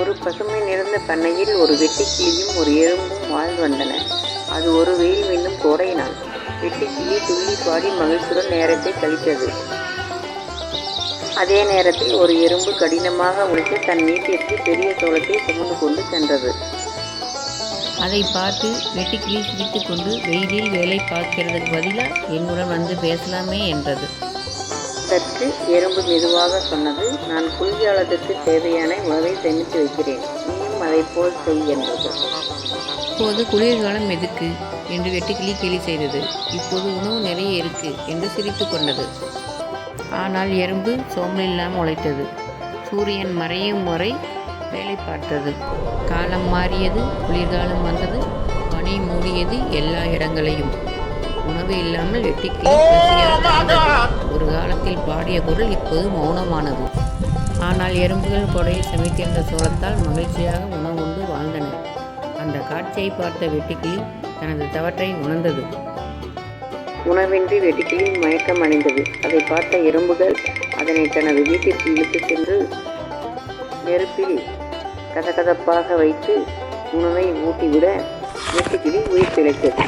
ஒரு பசுமை நிறைந்த பண்ணையில் ஒரு வெட்டுக்கிளியும் ஒரு எறும்பும் வாழ்ந்து வந்தன. அது ஒரு வெயில் மீண்டும் கோடை நாள். வெட்டுக்கிளி துள்ளி பாடி மகிழ்ச்சியுடன் நேரத்தை கழித்தது. அதே நேரத்தில் ஒரு எறும்பு கடினமாக உழைத்து தன் வீட்டிற்கு பெரிய சோளத்தை சுமந்து கொண்டு சென்றது. அதை பார்த்து வெட்டுக்கிளி சிரித்துக் கொண்டு வெயிலில் வேலை பார்க்கிறதுக்கு பதிலாக என்னுடன் வந்து பேசலாமே என்றது. சற்று எறும்பு மெதுவாக சொன்னது நான் குளிர்காலத்திற்கு தேவையான உணவை சேமித்து வைக்கிறேன். நீயும் அதைப் போல் செய் என்றது இப்போது குளிர்காலம் எதுக்கு என்று வெட்டுக்கிளி கேலி செய்தது. இப்போது உணவு நிறைய இருக்கு என்று சிரித்து கொண்டது. ஆனால் எறும்பு சோம்பல் இல்லாமல் உழைத்தது. சூரியன் மறையும் வரை வேலை பார்த்தது. காலம் மாறியது குளிர்காலம் வந்தது பனி மூடியது எல்லா இடங்களையும். உணவு இல்லாமல் வெட்டுக்கிளி பசியால் பாடிய குரல் இப்போது மௌனமானது. ஆனால் எறும்புகள் கொடையில் சமைத்திருந்த சோளத்தால் மகிழ்ச்சியாக உணவு உண்டு வாழ்ந்தன அந்த காட்சியை பார்த்த வெட்டுக்கிளி தனது தவற்றை உணர்ந்தது. உணவின்றி வெட்டுக்கிளி மயக்கம் அடைந்தது. அதை பார்த்த எறும்புகள் அதனை தனது வீட்டிற்கு இழுத்து சென்று நெருப்பில் கதகதப்பாக வைத்து உணவை ஊட்டிவிட வெட்டுக்கிளி உயிர் பிழைத்தது.